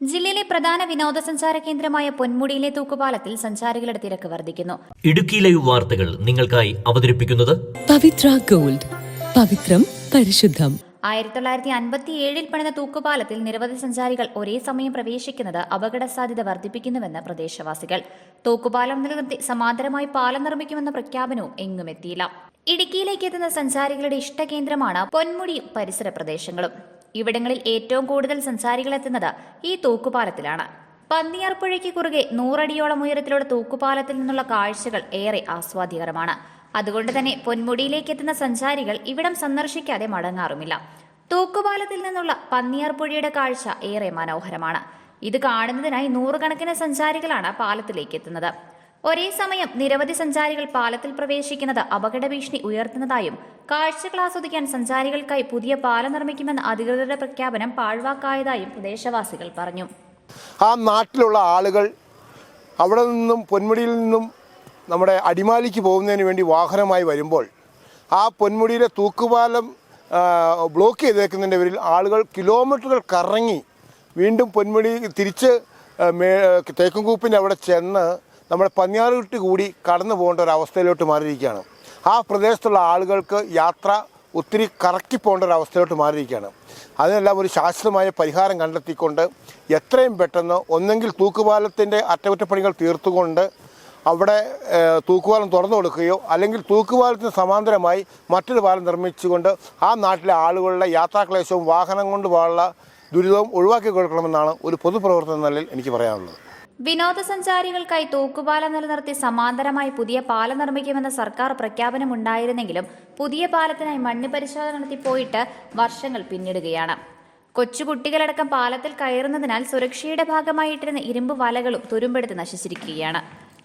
ജില്ലയിലെ പ്രധാന വിനോദസഞ്ചാര കേന്ദ്രമായ പൊന്മുടിയിലെ തൂക്കുപാലത്തിൽ സഞ്ചാരികളുടെ തിരക്ക് വർദ്ധിക്കുന്നു. ഇടുക്കിയിലെ ലൈവ് വാർത്തകൾ നിങ്ങൾക്കായി അവതരിപ്പിക്കുന്നത് പവിത്ര ഗോൾഡ് പവിത്രം പരിശുദ്ധം. ആയിരത്തി തൊള്ളായിരത്തി അൻപത്തി ഏഴിൽ പണിത തൂക്കുപാലത്തിൽ നിരവധി സഞ്ചാരികൾ ഒരേ സമയം പ്രവേശിക്കുന്നത് അപകട സാധ്യത വർദ്ധിപ്പിക്കുന്നുവെന്ന് പ്രദേശവാസികൾ. തൂക്കുപാലം നിലനിർത്തി സമാന്തരമായി പാലം നിർമ്മിക്കുമെന്ന പ്രഖ്യാപനവും എങ്ങും എത്തിയില്ല ഇടുക്കിയിലേക്ക് എത്തുന്ന സഞ്ചാരികളുടെ ഇഷ്ടകേന്ദ്രമാണ് പൊന്മുടിയും പരിസര പ്രദേശങ്ങളും. ഇവിടങ്ങളിൽ ഏറ്റവും കൂടുതൽ സഞ്ചാരികൾ എത്തുന്നത് ഈ തൂക്കുപാലത്തിലാണ്. പന്നിയാർപ്പുഴയ്ക്ക് കുറുകെ നൂറടിയോളം ഉയരത്തിലുള്ള തൂക്കുപാലത്തിൽ നിന്നുള്ള കാഴ്ചകൾ ഏറെ ആസ്വാദ്യകരമാണ്. അതുകൊണ്ട് തന്നെ പൊന്മുടിയിലേക്ക് എത്തുന്ന സഞ്ചാരികൾ ഇവിടം സന്ദർശിക്കാതെ മടങ്ങാറുമില്ല. തൂക്കുപാലത്തിൽ നിന്നുള്ള പന്നിയാർപ്പുഴയുടെ കാഴ്ച ഏറെ മനോഹരമാണ്. ഇത് കാണുന്നതിനായി നൂറുകണക്കിന് സഞ്ചാരികളാണ് പാലത്തിലേക്ക് എത്തുന്നത്. ഒരേ സമയം നിരവധി സഞ്ചാരികൾ പാലത്തിൽ പ്രവേശിക്കുന്നത് അപകട ഭീഷണി ഉയർത്തുന്നതായും കാഴ്ചകൾ ആസ്വദിക്കാൻ സഞ്ചാരികൾക്കായി പുതിയ പാലം നിർമ്മിക്കുമെന്ന അധികൃതരുടെ പ്രഖ്യാപനം പാഴ്വാക്കായതായും പ്രദേശവാസികൾ പറഞ്ഞു. ആ നാട്ടിലുള്ള ആളുകൾ അവിടെ നിന്നും പൊന്മുടിയിൽ നിന്നും നമ്മുടെ അടിമാലിക്ക് പോകുന്നതിന് വേണ്ടി വാഹനമായി വരുമ്പോൾ ആ പൊന്മുടിയിലെ തൂക്കുപാലം ബ്ലോക്ക് ചെയ്തേക്കുന്നതിന്റെ പേരിൽ ആളുകൾ കിലോമീറ്ററുകൾ കറങ്ങി വീണ്ടും പൊന്മുടി തിരിച്ച് തേക്കുംകൂപ്പിന്റെ അവിടെ ചെന്ന് നമ്മുടെ പന്നിയാറുകുട്ടി കൂടി കടന്നു പോകേണ്ട ഒരു അവസ്ഥയിലോട്ട് മാറിയിരിക്കുകയാണ്. ആ പ്രദേശത്തുള്ള ആളുകൾക്ക് യാത്ര ഒത്തിരി കറക്കി പോകേണ്ട ഒരു അവസ്ഥയിലോട്ട് മാറിയിരിക്കുകയാണ്. അതിനെല്ലാം ഒരു ശാശ്വതമായ പരിഹാരം കണ്ടെത്തിക്കൊണ്ട് എത്രയും പെട്ടെന്ന് ഒന്നെങ്കിൽ തൂക്കുപാലത്തിന്റെ അറ്റകുറ്റപ്പണികൾ തീർത്തുകൊണ്ട് അവിടെ തൂക്കുപാലം തുറന്നു കൊടുക്കുകയോ അല്ലെങ്കിൽ തൂക്കുപാലത്തിന് സമാന്തരമായി മറ്റൊരു പാലം നിർമ്മിച്ചുകൊണ്ട് ആ നാട്ടിലെ ആളുകളുടെ യാത്രാക്ലേശവും വാഹനം കൊണ്ട് പോകാനുള്ള ദുരിതവും ഒഴിവാക്കി കൊടുക്കണമെന്നാണ് ഒരു പൊതുപ്രവർത്തന നിലയിൽ എനിക്ക് പറയാനുള്ളത്. വിനോദസഞ്ചാരികൾക്കായി തൂക്കുപാലം നിലനിർത്തി സമാന്തരമായി പുതിയ പാലം നിർമ്മിക്കുമെന്ന സർക്കാർ പ്രഖ്യാപനമുണ്ടായിരുന്നെങ്കിലും പുതിയ പാലത്തിനായി മണ്ണ് പരിശോധന നടത്തി പോയിട്ട് വർഷങ്ങൾ പിന്നിടുകയാണ്. കൊച്ചുകുട്ടികളടക്കം പാലത്തിൽ കയറുന്നതിനാൽ സുരക്ഷയുടെ ഭാഗമായി ഇട്ടിരുന്ന ഇരുമ്പ് വലകളും തുരുമ്പെടുത്ത് നശിച്ചിരിക്കുകയാണ്.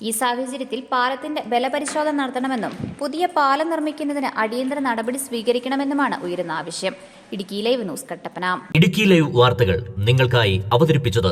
ഈ സാഹചര്യത്തിൽ പാലത്തിന്റെ ബലപരിശോധന നടത്തണമെന്നും പുതിയ പാലം നിർമ്മിക്കുന്നതിന് അടിയന്തര നടപടി സ്വീകരിക്കണമെന്നുമാണ് ഉയരുന്ന ആവശ്യം. Idukki live news Kattappana. Idukki live വാർത്തകൾ നിങ്ങൾക്കായി അവതരിപ്പിച്ചത്